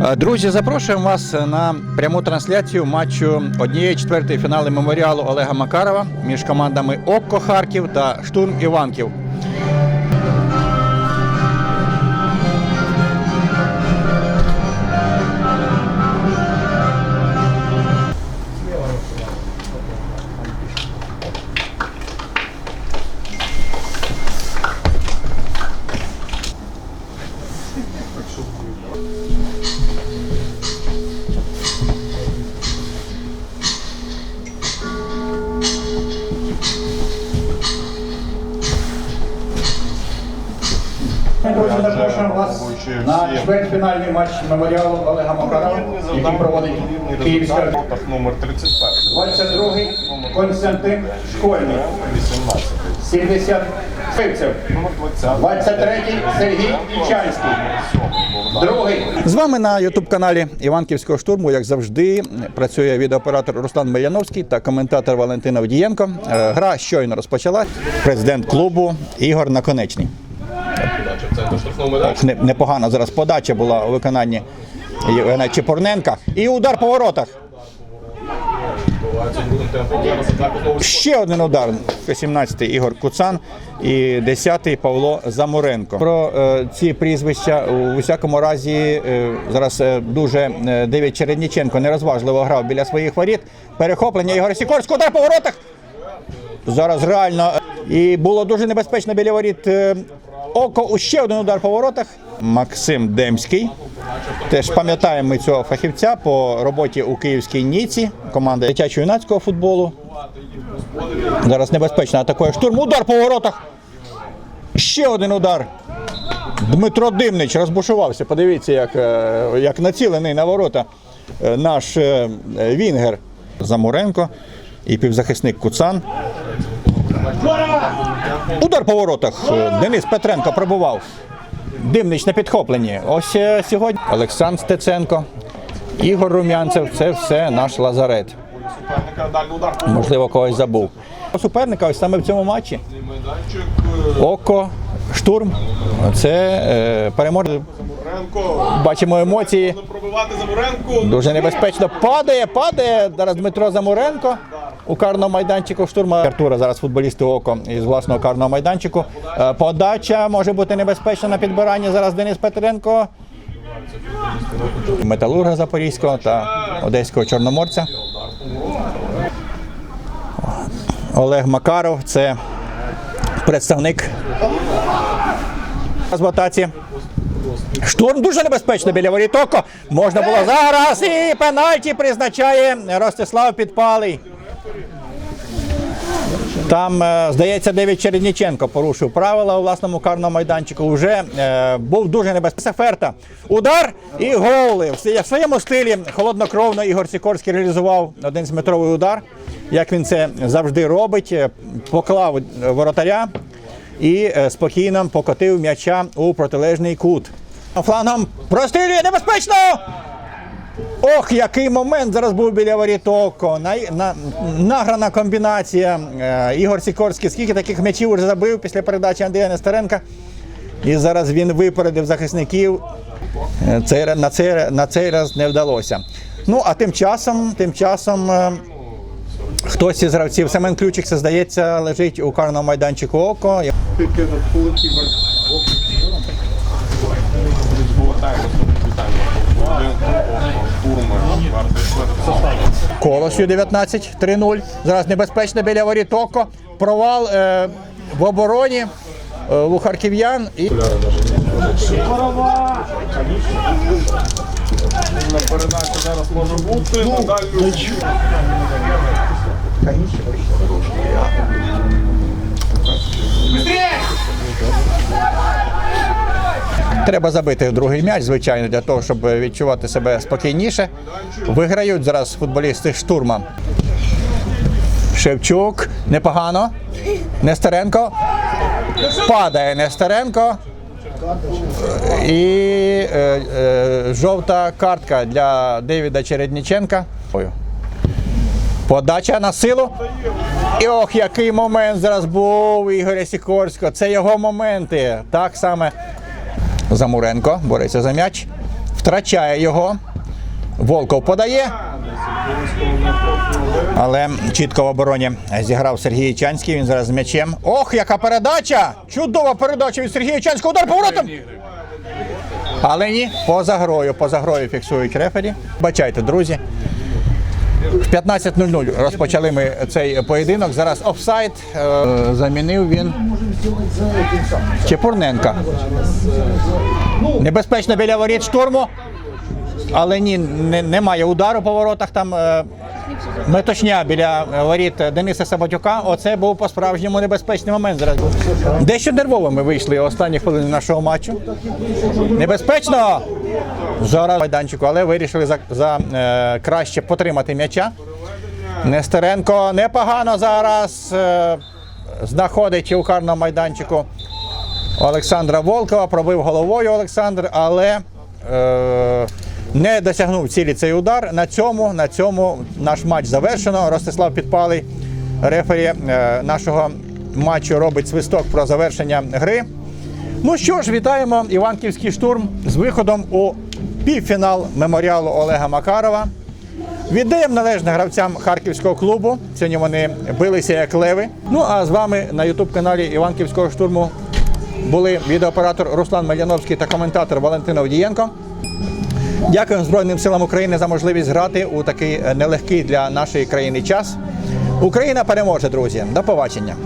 Е, Друзі, запрошуємо вас на пряму трансляцію матчу однієї четвертої фіналу меморіалу Олега Макарова між командами Окко Харків та Штурм Іванків. Друзі, запрошуємо вас на чвертьфінальний матч меморіалу Олега Макарова, який проводить Київська номер 31. 22-й Константин Школьний, 18. 70 Пивцев, Номер 20. 23-й Сергій Ічанський. Другий. З вами на ютуб-каналі Іванківського штурму, як завжди, працює відеооператор Руслан Мельяновський та коментатор Валентина Вдієнко. Е, Гра щойно розпочалась. Президент клубу Ігор Наконечний. Так, не- Непогана зараз подача була у виконанні Євгена Чепурненка. І удар по воротах. Ще один удар. 17-й Ігор Куцан і 10-й Павло Замуренко. Про е, ці прізвища у всякому разі е, зараз е, дуже е, Девід Чередніченко нерозважливо грав біля своїх воріт. Перехоплення Ігоря Сікорського, удар по воротах. Зараз реально. е, І було дуже небезпечно біля воріт. е, Око ще один удар по воротах. Максим Демський. Теж пам'ятаємо ми цього фахівця по роботі у київській Ніці, команда дитячо-юнацького футболу. Зараз небезпечно атакує штурм. Удар по воротах. Ще один удар. Дмитро Димнич розбушувався. Подивіться, як, е, як націлений на ворота е, наш е, Вінгер Замуренко і півзахисник Куцан. Удар по воротах. Денис Петренко пробував. Димнич на підхопленні. Ось е, сьогодні Олександр Стеценко, Ігор Румянцев це все наш лазарет. Можливо, когось забув. Суперника ось саме в цьому матчі. Око, штурм. Це е, переможець. Бачимо емоції. Дуже небезпечно. Падає, падає. Зараз Дмитро Замуренко у карному майданчику штурма. Артура зараз футболісти око із власного карного майданчику. Е, Подача може бути небезпечна на підбиранні. Зараз Денис Петренко. Металурга Запорізького та Одеського Чорноморця. Олег Макаров це представник з. Штурм дуже небезпечно біля воріт Око. Можна було зараз і пенальті призначає Ростислав Підпалий. Там, е, здається, Девід Чередніченко порушив правила у власному карному майданчику. Уже е, був дуже небезпечний. Ферта. Удар і голи. В своєму стилі холоднокровно Ігор Сікорський реалізував один з метровий удар, як він це завжди робить. Е, Поклав воротаря і е, спокійно покотив м'яча у протилежний кут. Флангом прострілює небезпечно! Ох, який момент зараз був біля воріт Око. На, на, награна комбінація. Е, Ігор Сікорський, скільки таких м'ячів вже забив після передачі Андрія Нестеренка. І зараз він випередив захисників. Е, ра- на, цей, на цей раз не вдалося. Ну, а тим часом, тим часом е, хтось із гравців, Семен Ключик, це здається, лежить у карному майданчику Око. Колосю 19, 3-0. Зараз небезпечно біля воріт. Провал е, в обороні е, у харків'ян. І... На передачі зараз може бути. Треба забити другий м'яч, звичайно, для того, щоб відчувати себе спокійніше. Виграють зараз футболісти штурма. Шевчук непогано. Нестеренко. Падає Нестеренко. І е, е, жовта картка для Девіда Чередніченка. Подача на силу. І ох, який момент зараз був Ігоря Сікорського. Це його моменти. Так саме Замуренко бореться за м'яч. Втрачає його. Волков подає. Але чітко в обороні зіграв Сергій Чанський. Він зараз з м'ячем. Ох, яка передача! Чудова передача від Сергія Чанського. Удар поворотом! Але ні, поза грою, поза грою фіксують рефері. Бачайте, друзі. В 15.00 розпочали ми цей поєдинок. Зараз офсайд. Е, замінив він Чепурненка. Небезпечно біля воріт штурму. Але ні, не, немає удару по воротах. Там метушня біля е, воріт Дениса Саботюка. Оце був по-справжньому небезпечний момент. Зараз. Дещо нервовими вийшли останні хвилини нашого матчу. Небезпечно зараз майданчику, але вирішили за, за е, краще потримати м'яча. Нестеренко непогано зараз е, знаходить у карному майданчику Олександра Волкова. Пробив головою Олександр, але е, не досягнув цілі цей удар. На цьому, на цьому наш матч завершено. Ростислав Підпалий, рефері е, нашого матчу, робить свисток про завершення гри. Ну що ж, вітаємо Іванківський штурм з виходом у півфінал меморіалу Олега Макарова. Віддаємо належне гравцям харківського клубу. Сьогодні вони билися як леви. Ну а з вами на ютуб-каналі Іванківського штурму були відеооператор Руслан Мельяновський та коментатор Валентин Овдієнко. Дякуємо Збройним силам України за можливість грати у такий е, нелегкий для нашої країни час. Україна переможе, друзі. До побачення.